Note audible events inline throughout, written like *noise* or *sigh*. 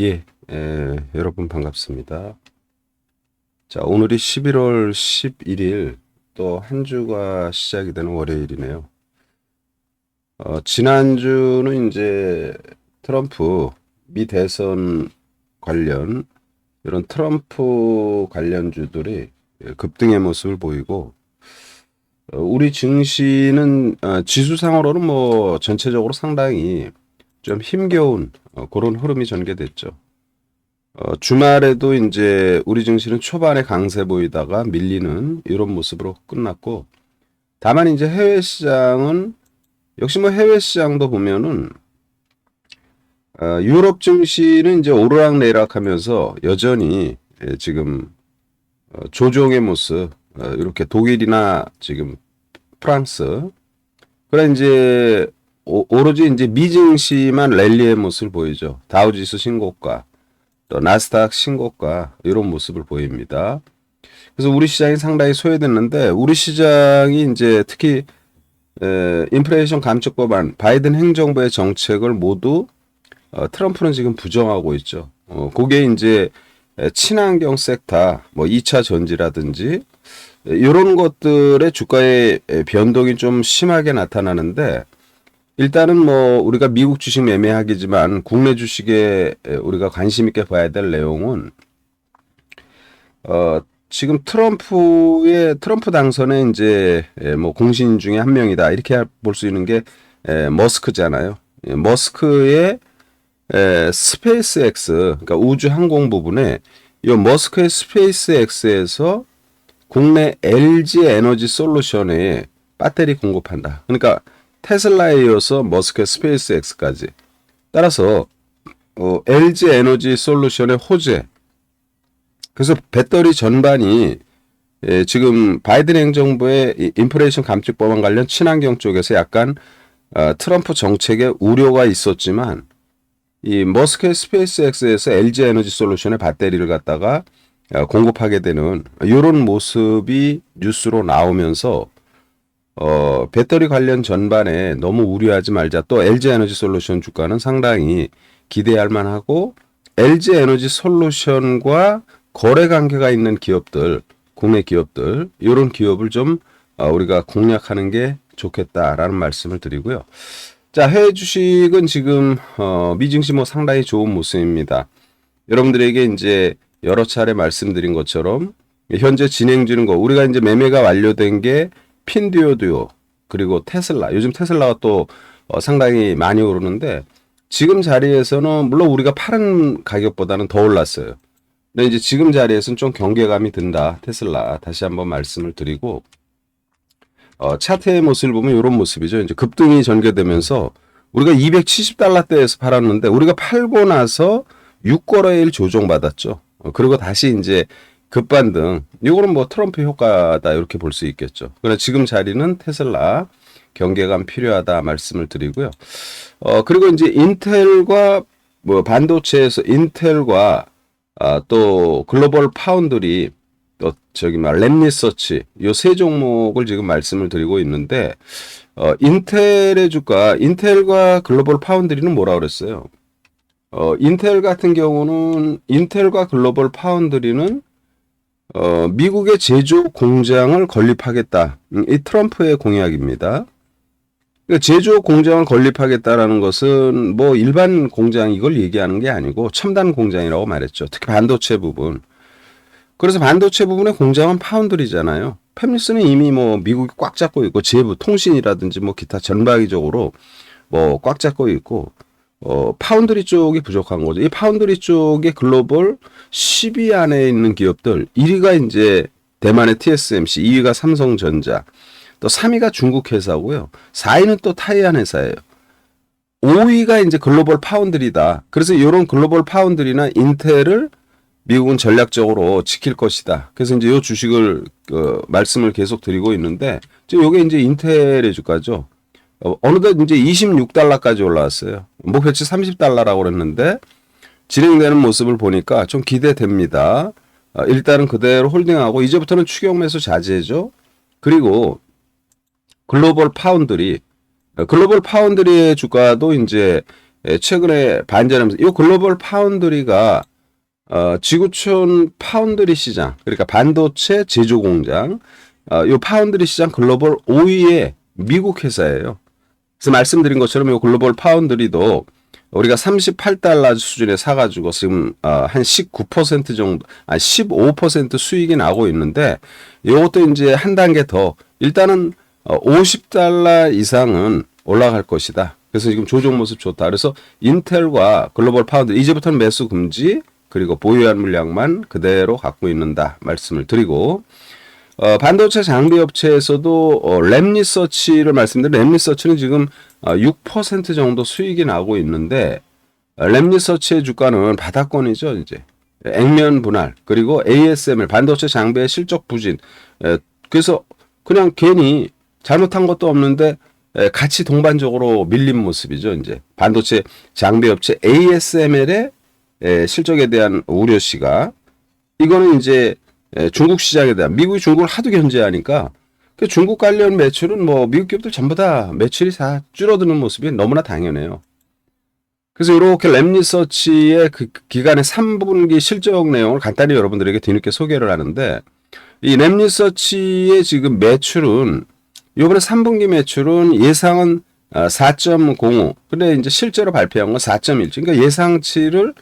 예, 에, 여러분 반갑습니다. 자, 오늘이 11월 11일 또 한 주가 시작이 되는 월요일이네요. 어, 지난주는 이제 트럼프 미 대선 관련 이런 트럼프 관련주들이 급등의 모습을 보이고 어, 우리 증시는 어, 지수상으로는 뭐 전체적으로 상당히 좀 힘겨운 어, 그런 흐름이 전개됐죠. 어, 주말에도 이제 우리 증시는 초반에 강세 보이다가 밀리는 이런 모습으로 끝났고 다만 이제 해외 시장은 역시 뭐 해외 시장도 보면은 어, 유럽 증시는 이제 오르락 내락하면서 여전히 예, 지금 어, 조정의 모습 어, 이렇게 독일이나 지금 프랑스 그래 이제 오, 오로지 이제 미증시만 랠리의 모습을 보이죠. 다우지수 신고가 또 나스닥 신고가 이런 모습을 보입니다. 그래서 우리 시장이 상당히 소외됐는데 우리 시장이 이제 특히 에, 인플레이션 감축 법안 바이든 행정부의 정책을 모두 어, 트럼프는 지금 부정하고 있죠. 어, 그게 이제 에, 친환경 섹터, 뭐 2차 전지라든지 이런 것들의 주가의 에, 변동이 좀 심하게 나타나는데 일단은 뭐 우리가 미국 주식 매매하기지만 국내 주식에 에, 우리가 관심 있게 봐야 될 내용은 어 지금 트럼프의 트럼프 당선의 이제 에, 뭐 공신 중에 한 명이다 이렇게 볼 수 있는 게 에, 머스크잖아요. 예, 머스크의 에, 스페이스 X 그러니까 우주 항공 부분에 이 머스크의 스페이스 X에서 국내 LG 에너지 솔루션에 배터리 공급한다. 그러니까 테슬라에 이어서 머스크의 스페이스 X까지. 따라서 어, LG 에너지 솔루션의 호재. 그래서 배터리 전반이 예, 지금 바이든 행정부의 이 인플레이션 감축 법안 관련 친환경 쪽에서 약간 어, 트럼프 정책에 우려가 있었지만 이 머스크의 스페이스X에서 LG 에너지 솔루션의 배터리를 갖다가 어, 공급하게 되는 이런 모습이 뉴스로 나오면서 어, 배터리 관련 전반에 너무 우려하지 말자. 또 LG 에너지 솔루션 주가는 상당히 기대할 만하고 LG 에너지 솔루션과 거래 관계가 있는 기업들, 국내 기업들, 이런 기업을 좀 어, 우리가 공략하는 게 좋겠다라는 말씀을 드리고요. 자, 해외 주식은 지금 어, 미증시 뭐 상당히 좋은 모습입니다. 여러분들에게 이제 여러 차례 말씀드린 것처럼 현재 진행 중인 거 우리가 이제 매매가 완료된 게 핀듀오듀오 그리고 테슬라 요즘 테슬라가 또 어, 상당히 많이 오르는데 지금 자리에서는 물론 우리가 파는 가격보다는 더 올랐어요. 근데 이제 지금 자리에서는 좀 경계감이 든다 테슬라 다시 한번 말씀을 드리고 어, 차트의 모습을 보면 이런 모습이죠. 이제 급등이 전개되면서 우리가 270달러대에서 팔았는데 우리가 팔고 나서 6거래일 조정받았죠. 어, 그리고 다시 이제 급반등. 이거는 뭐 트럼프 효과다 이렇게 볼 수 있겠죠. 그러나 지금 자리는 테슬라 경계감 필요하다 말씀을 드리고요. 어 그리고 이제 인텔과 뭐 반도체에서 인텔과 아, 또 글로벌 파운드리 또 저기 막 랩리서치 요 세 종목을 지금 말씀을 드리고 있는데 어 인텔의 주가 인텔과 글로벌 파운드리는 뭐라 그랬어요? 어 인텔 같은 경우는 인텔과 글로벌 파운드리는 어, 미국의 제조 공장을 건립하겠다. 음, 이 트럼프의 공약입니다. 그러니까 제조 공장을 건립하겠다라는 것은 뭐 일반 공장 이걸 얘기하는 게 아니고 첨단 공장이라고 말했죠. 특히 반도체 부분. 그래서 반도체 부분의 공장은 파운드리잖아요. 팹리스는 이미 뭐 미국이 꽉 잡고 있고 제부 통신이라든지 뭐 기타 전방위적으로 뭐 꽉 잡고 있고 어, 파운드리 쪽이 부족한 거죠. 이 파운드리 쪽의 글로벌 10위 안에 있는 기업들 1위가 이제 대만의 TSMC, 2위가 삼성전자, 또 3위가 중국 회사고요. 4위는 또 타이완 회사예요. 5위가 이제 글로벌 파운드리다. 그래서 이런 글로벌 파운드리나 인텔을 미국은 전략적으로 지킬 것이다. 그래서 이제 이 주식을 그 말씀을 계속 드리고 있는데, 이게 이제 인텔의 주가죠. 어, 어느덧 이제 26달러까지 올라왔어요. 목표치 30달러라고 그랬는데 진행되는 모습을 보니까 좀 기대됩니다. 어, 일단은 그대로 홀딩하고 이제부터는 추경 매수 자제죠. 그리고 글로벌 파운드리 어, 글로벌 파운드리의 주가도 이제 예, 최근에 반전하면서 이 글로벌 파운드리가 어, 지구촌 파운드리 시장 그러니까 반도체 제조 공장 어, 이 파운드리 시장 글로벌 5위의 미국 회사예요. 그래서 말씀드린 것처럼 이 글로벌 파운드리도 우리가 38달러 수준에 사가지고 지금 어, 한19% 정도, 아15% 수익이 나고 있는데 이것도 이제 한 단계 더 일단은 어, 50달러 이상은 올라갈 것이다. 그래서 지금 조정 모습 좋다. 그래서 인텔과 글로벌 파운드 이제부터는 매수 금지 그리고 보유한 물량만 그대로 갖고 있는다 말씀을 드리고 어, 반도체 장비 업체에서도 어, 램 리서치를 말씀드린 램 리서치는 지금 어, 6% 정도 수익이 나고 있는데 어, 램 리서치의 주가는 바닥권이죠 이제. 액면 분할 그리고 ASML 반도체 장비의 실적 부진. 에, 그래서 그냥 괜히 잘못한 것도 없는데 에, 같이 동반적으로 밀린 모습이죠 이제. 반도체 장비 업체 ASML의 에, 실적에 대한 우려시가. 이거는 이제 에, 중국 시장에 대한 미국이 중국을 하도 견제하니까 그 중국 관련 매출은 뭐 미국 기업들 전부 다 매출이 다 줄어드는 모습이 너무나 당연해요. 그래서 이렇게 램리서치의 그 기간의 3분기 실적 내용을 간단히 여러분들에게 뒤늦게 소개를 하는데 이 램리서치의 지금 매출은 이번에 3분기 매출은 예상은 4.05 근데 이제 실제로 발표한 건 4.1 그러니까 예상치를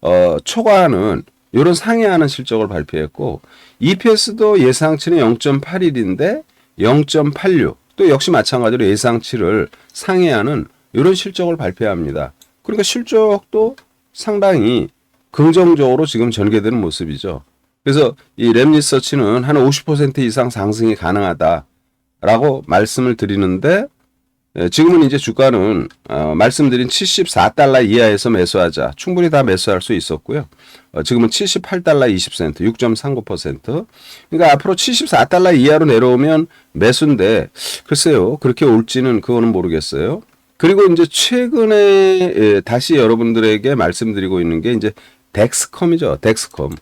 어, 초과하는 이런 상회하는 실적을 발표했고 EPS도 예상치는 0.81인데 0.86. 또 역시 마찬가지로 예상치를 상회하는 이런 실적을 발표합니다. 그러니까 실적도 상당히 긍정적으로 지금 전개되는 모습이죠. 그래서 이 랩리서치는 한 50% 이상 상승이 가능하다라고 말씀을 드리는데 예, 지금은 이제 주가는 어, 말씀드린 74달러 이하에서 매수하자. 충분히 다 매수할 수 있었고요. 어, 지금은 78달러 20센트, 6.39%. 그러니까 앞으로 74달러 이하로 내려오면 매수인데 글쎄요. 그렇게 올지는 그거는 모르겠어요. 그리고 이제 최근에 예, 다시 여러분들에게 말씀드리고 있는 게 이제 덱스컴이죠. 덱스컴.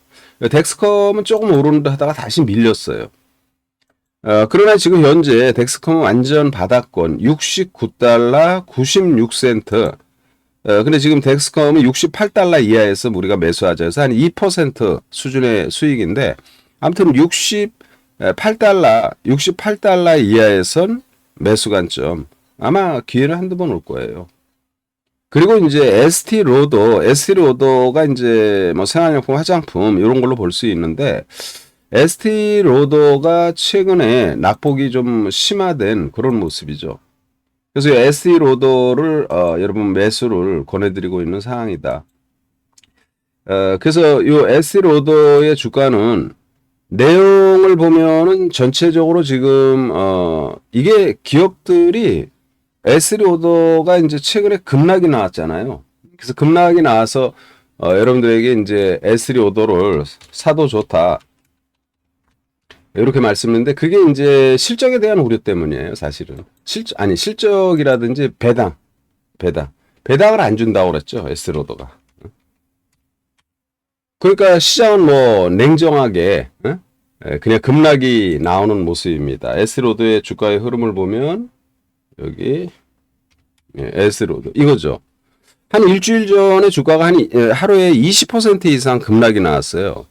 덱스컴은 조금 오른다 하다가 다시 밀렸어요. 어, 그러나 지금 현재 덱스컴은 완전 바닥권 69달러 96센트. 어, 근데 지금 덱스컴은 68달러 이하에서 우리가 매수하자 해서 한 2% 수준의 수익인데 아무튼 68달러 68달러 이하에선 매수 관점 아마 기회는 한두 번 올 거예요. 그리고 이제 ST 로더, ST 로더가 이제 뭐 생활용품, 화장품 이런 걸로 볼 수 있는데 ST 로더가 최근에 낙폭이 좀 심화된 그런 모습이죠. 그래서 ST 로더를 어, 여러분 매수를 권해드리고 있는 상황이다. 어, 그래서 이 ST 로더의 주가는 내용을 보면은 전체적으로 지금 어, 이게 기업들이 ST 로더가 이제 최근에 급락이 나왔잖아요. 그래서 급락이 나와서 어, 여러분들에게 이제 S3 오더를 사도 좋다. 이렇게 말씀했는데 그게 이제 실적에 대한 우려 때문이에요, 사실은. 실 아니 실적이라든지 배당, 배당, 배당을 안 준다고 그랬죠, 에스로더가. 그러니까 시장은 뭐 냉정하게 어? 그냥 급락이 나오는 모습입니다. 에스로드의 주가의 흐름을 보면 여기 에스로드 이거죠. 한 일주일 전에 주가가 한 하루에 20% 이상 급락이 나왔어요.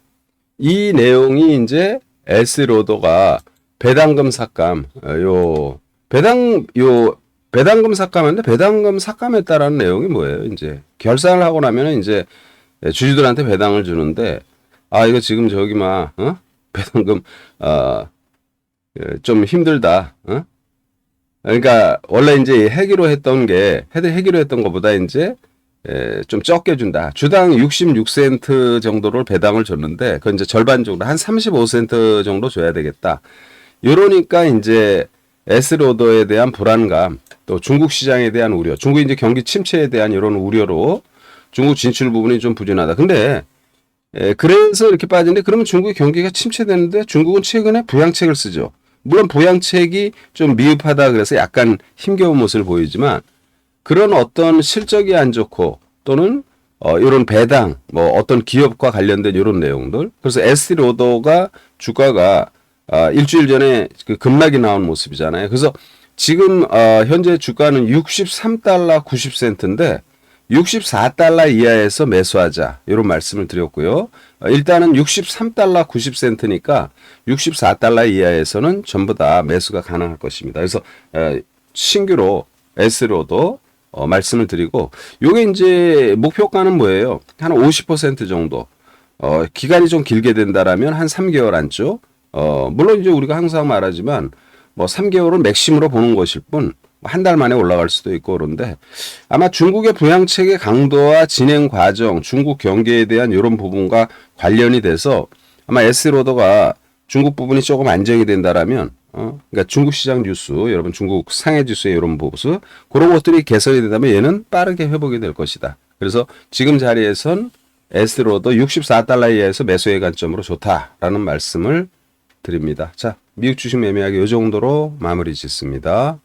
이 내용이 이제 에스로더가 배당금 삭감 어, 요 배당 요 배당금 삭감인데 배당금 삭감했다라는 내용이 뭐예요? 이제 결산을 하고 나면은 이제 주주들한테 배당을 주는데 아 이거 지금 저기 막 어? *laughs* 배당금 어좀 힘들다. 어? 그러니까 원래 이제 해기로 했던 게 해기로 했던 것보다 이제 에, 좀 적게 준다. 주당 66센트 정도를 배당을 줬는데, 그건 이제 절반 정도, 한 35센트 정도 줘야 되겠다. 이러니까 이제 에스로더에 대한 불안감, 또 중국 시장에 대한 우려, 중국 이제 경기 침체에 대한 이런 우려로 중국 진출 부분이 좀 부진하다. 근데 에, 그래서 이렇게 빠진데 그러면 중국의 경기가 침체되는데 중국은 최근에 부양책을 쓰죠. 물론 부양책이 좀 미흡하다 그래서 약간 힘겨운 모습을 보이지만 그런 어떤 실적이 안 좋고 또는 어, 이런 배당, 뭐 어떤 기업과 관련된 이런 내용들. 그래서 에스티 로더가 주가가 아, 일주일 전에 그 급락이 나온 모습이잖아요. 그래서 지금 어, 현재 주가는 63달러 90센트인데 64달러 이하에서 매수하자. 이런 말씀을 드렸고요. 어, 일단은 63달러 90센트니까 64달러 이하에서는 전부 다 매수가 가능할 것입니다. 그래서 어, 신규로 S로도 어, 말씀을 드리고 요게 이제 목표가는 뭐예요? 한 50% 정도. 어, 기간이 좀 길게 된다라면 한 3개월 안쪽. 어, 물론 이제 우리가 항상 말하지만 뭐 3개월은 맥심으로 보는 것일 뿐 한 달 만에 올라갈 수도 있고 그런데 아마 중국의 부양책의 강도와 진행 과정, 중국 경계에 대한 이런 부분과 관련이 돼서 아마 에스로더가 중국 부분이 조금 안정이 된다라면 어 그러니까 중국 시장 뉴스 여러분 중국 상해 지수의 이런 보수 그런 것들이 개선이 된다면 얘는 빠르게 회복이 될 것이다. 그래서 지금 자리에선 에스로더 64달러 이하에서 매수의 관점으로 좋다라는 말씀을 드립니다. 자, 미국 주식 매매하기 이 정도로 마무리 짓습니다.